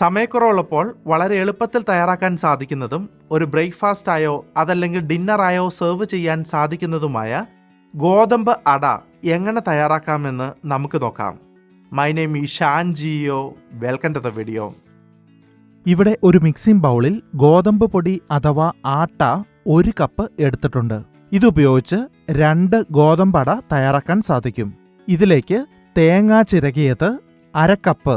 സമയക്കുറവുള്ളപ്പോൾ വളരെ എളുപ്പത്തിൽ തയ്യാറാക്കാൻ സാധിക്കുന്നതും ഒരു ബ്രേക്ക്ഫാസ്റ്റ് ആയോ അതല്ലെങ്കിൽ ഡിന്നറായോ സെർവ് ചെയ്യാൻ സാധിക്കുന്നതുമായ ഗോതമ്പ് അട എങ്ങനെ തയ്യാറാക്കാമെന്ന് നമുക്ക് നോക്കാം. My name is Shan Jio welcome to the video ഇവിടെ ഒരു മിക്സിംഗ് ബൗളിൽ ഗോതമ്പ് പൊടി അഥവാ ആട്ട ഒരു കപ്പ് എടുത്തിട്ടുണ്ട്. ഇതുപയോഗിച്ച് രണ്ട് ഗോതമ്പട തയ്യാറാക്കാൻ സാധിക്കും. ഇതിലേക്ക് തേങ്ങ ചിരകിയത് അര കപ്പ്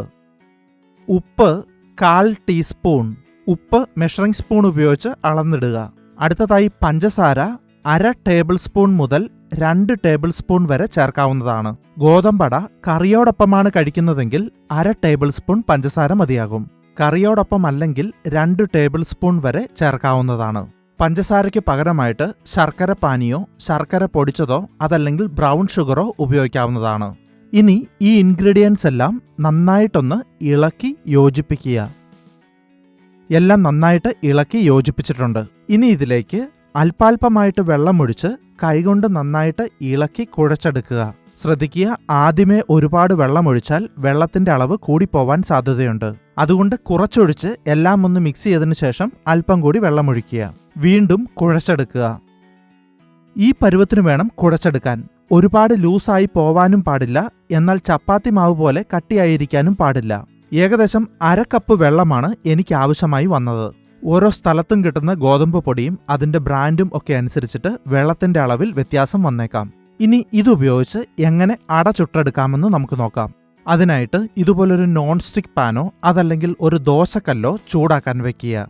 ഉപ്പ് കാൽ ടീസ്പൂൺ ഉപ്പ് മെഷറിംഗ് സ്പൂൺ ഉപയോഗിച്ച് അളന്നിടുക. അടുത്തതായി പഞ്ചസാര അര ടേബിൾ സ്പൂൺ മുതൽ രണ്ട് ടേബിൾ സ്പൂൺ വരെ ചേർക്കാവുന്നതാണ്. ഗോതമ്പട കറിയോടൊപ്പമാണ് കഴിക്കുന്നതെങ്കിൽ അര ടേബിൾ സ്പൂൺ പഞ്ചസാര മതിയാകും. കറിയോടൊപ്പം അല്ലെങ്കിൽ രണ്ട് ടേബിൾ സ്പൂൺ വരെ ചേർക്കാവുന്നതാണ്. പഞ്ചസാരയ്ക്ക് പകരമായിട്ട് ശർക്കര പാനിയോ ശർക്കര പൊടിച്ചതോ അതല്ലെങ്കിൽ ബ്രൗൺ ഷുഗറോ ഉപയോഗിക്കാവുന്നതാണ്. ഇനി ഈ ഇൻഗ്രീഡിയൻസ് എല്ലാം നന്നായിട്ടൊന്ന് ഇളക്കി യോജിപ്പിക്കുക. എല്ലാം നന്നായിട്ട് ഇളക്കി യോജിപ്പിച്ചിട്ടുണ്ട്. ഇനി ഇതിലേക്ക് അല്പാൽപമായിട്ട് വെള്ളമൊഴിച്ച് കൈകൊണ്ട് നന്നായിട്ട് ഇളക്കി കുഴച്ചെടുക്കുക. ശ്രദ്ധിക്കുക ആദ്യമേ ഒരുപാട് വെള്ളമൊഴിച്ചാൽ വെള്ളത്തിന്റെ അളവ് കൂടിപ്പോവാൻ സാധ്യതയുണ്ട്. അതുകൊണ്ട് കുറച്ചൊഴിച്ച് എല്ലാം ഒന്ന് മിക്സ് ചെയ്തതിനു ശേഷം അല്പം കൂടി വെള്ളമൊഴിക്കുക. വീണ്ടും കുഴച്ചെടുക്കുക. ഈ പരുവത്തിന് വേണം കുഴച്ചെടുക്കാൻ. ഒരുപാട് ലൂസായി പോവാനും പാടില്ല. എന്നാൽ ചപ്പാത്തി മാവ് പോലെ കട്ടിയായിരിക്കാനും പാടില്ല. ഏകദേശം അര കപ്പ് വെള്ളമാണ് എനിക്ക് ആവശ്യമായി വന്നത്. ഓരോ സ്ഥലത്തും കിട്ടുന്ന ഗോതമ്പ് പൊടിയും അതിന്റെ ബ്രാൻഡും ഒക്കെ അനുസരിച്ചിട്ട് വെള്ളത്തിന്റെ അളവിൽ വ്യത്യാസം വന്നേക്കാം. ഇനി ഇതുപയോഗിച്ച് എങ്ങനെ അട ചുട്ടെടുക്കാമെന്ന് നമുക്ക് നോക്കാം. അതിനായിട്ട് ഇതുപോലൊരു നോൺ സ്റ്റിക് പാനോ അതല്ലെങ്കിൽ ഒരു ദോശക്കല്ലോ ചൂടാക്കാൻ വെക്കുക.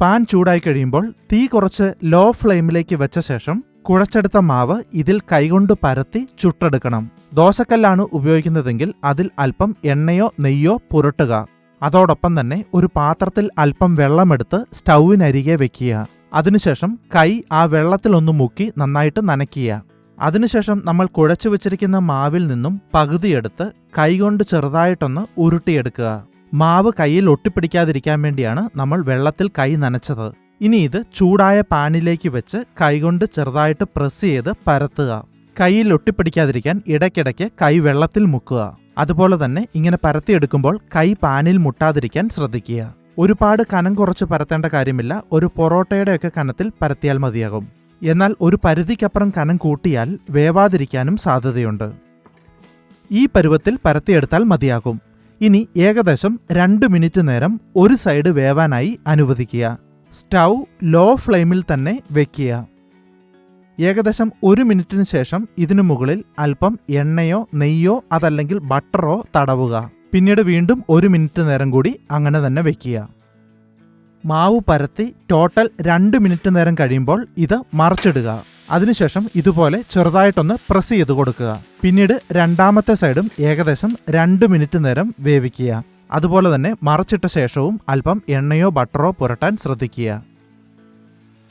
പാൻ ചൂടായി കഴിയുമ്പോൾ തീ കുറച്ച് ലോ ഫ്ലെയിമിലേക്ക് വെച്ച ശേഷം കുഴച്ചെടുത്ത മാവ് ഇതിൽ കൈകൊണ്ട് പരത്തി ചുട്ടെടുക്കണം. ദോശക്കല്ലാണ് ഉപയോഗിക്കുന്നതെങ്കിൽ അതിൽ അല്പം എണ്ണയോ നെയ്യോ പുരട്ടുക. അതോടൊപ്പം തന്നെ ഒരു പാത്രത്തിൽ അല്പം വെള്ളമെടുത്ത് സ്റ്റൗവിനരികെ വെക്കുക. അതിനുശേഷം കൈ ആ വെള്ളത്തിലൊന്ന് മുക്കി നന്നായിട്ട് നനയ്ക്കുക. അതിനുശേഷം നമ്മൾ കുഴച്ചു വെച്ചിരിക്കുന്ന മാവിൽ നിന്നും പകുതിയെടുത്ത് കൈകൊണ്ട് ചെറുതായിട്ടൊന്ന് ഉരുട്ടിയെടുക്കുക. മാവ് കയ്യിൽ ഒട്ടിപ്പിടിക്കാതിരിക്കാൻ വേണ്ടിയാണ് നമ്മൾ വെള്ളത്തിൽ കൈ നനച്ചത്. ഇനി ഇത് ചൂടായ പാനിലേക്ക് വെച്ച് കൈകൊണ്ട് ചെറുതായിട്ട് പ്രസ് ചെയ്ത് പരത്തുക. കൈയിൽ ഒട്ടിപ്പിടിക്കാതിരിക്കാൻ ഇടയ്ക്കിടയ്ക്ക് കൈ വെള്ളത്തിൽ മുക്കുക. അതുപോലെ തന്നെ ഇങ്ങനെ പരത്തിയെടുക്കുമ്പോൾ കൈ പാനിൽ മുട്ടാതിരിക്കാൻ ശ്രദ്ധിക്കുക. ഒരുപാട് കനം കുറച്ച് പരത്തേണ്ട കാര്യമില്ല. ഒരു പൊറോട്ടയുടെയൊക്കെ കനത്തിൽ പരത്തിയാൽ മതിയാകും. എന്നാൽ ഒരു പരിധിക്കപ്പുറം കനം കൂട്ടിയാൽ വേവാതിരിക്കാനും സാധ്യതയുണ്ട്. ഈ പരുവത്തിൽ പരത്തിയെടുത്താൽ മതിയാകും. ഇനി ഏകദേശം രണ്ട് മിനിറ്റ് നേരം ഒരു സൈഡ് വേവാനായി അനുവദിക്കുക. സ്റ്റൗ ലോ ഫ്ലെയിമിൽ തന്നെ വയ്ക്കുക ഏകദേശം ഒരു മിനിറ്റിന് ശേഷം ഇതിനു മുകളിൽ അല്പം എണ്ണയോ നെയ്യോ അതല്ലെങ്കിൽ ബട്ടറോ തടവുക. പിന്നീട് വീണ്ടും ഒരു മിനിറ്റ് നേരം കൂടി അങ്ങനെ തന്നെ വയ്ക്കുക മാവ് പരത്തി ടോട്ടൽ രണ്ട് മിനിറ്റ് നേരം കഴിയുമ്പോൾ ഇത് മറച്ചിടുക. അതിനുശേഷം ഇതുപോലെ ചെറുതായിട്ടൊന്ന് പ്രസ് ചെയ്ത് കൊടുക്കുക. പിന്നീട് രണ്ടാമത്തെ സൈഡും ഏകദേശം രണ്ട് മിനിറ്റ് നേരം വേവിക്കുക. അതുപോലെ തന്നെ മറച്ചിട്ട ശേഷവും അല്പം എണ്ണയോ ബട്ടറോ പുരട്ടാൻ ശ്രദ്ധിക്കുക.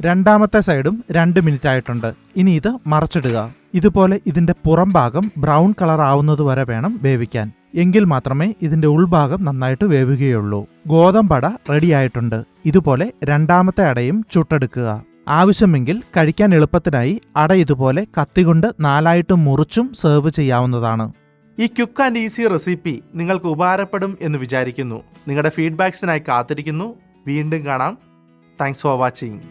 രണ്ടാമത്തെ സൈഡും രണ്ട് മിനിറ്റ് ആയിട്ടുണ്ട്. ഇനി ഇത് മറച്ചിടുക. ഇതുപോലെ ഇതിന്റെ പുറം ഭാഗം ബ്രൗൺ കളർ ആവുന്നത് വരെ വേണം വേവിക്കാൻ. എങ്കിൽ മാത്രമേ ഇതിന്റെ ഉൾഭാഗം നന്നായിട്ട് വേവുകയുള്ളൂ. ഗോതമ്പട റെഡിയായിട്ടുണ്ട് ഇതുപോലെ രണ്ടാമത്തെ അടയും ചുട്ടെടുക്കുക. ആവശ്യമെങ്കിൽ കഴിക്കാൻ എളുപ്പത്തിനായി അട ഇതുപോലെ കത്തികൊണ്ട് നാലായിട്ട് മുറിച്ചും സെർവ് ചെയ്യാവുന്നതാണ്. ഈ ക്യുക്ക് ആൻഡ് ഈസി റെസിപ്പി നിങ്ങൾക്ക് ഉപകാരപ്പെടും എന്ന് വിചാരിക്കുന്നു. നിങ്ങളുടെ ഫീഡ്ബാക്സിനായി കാത്തിരിക്കുന്നു. വീണ്ടും കാണാം. Thanks for watching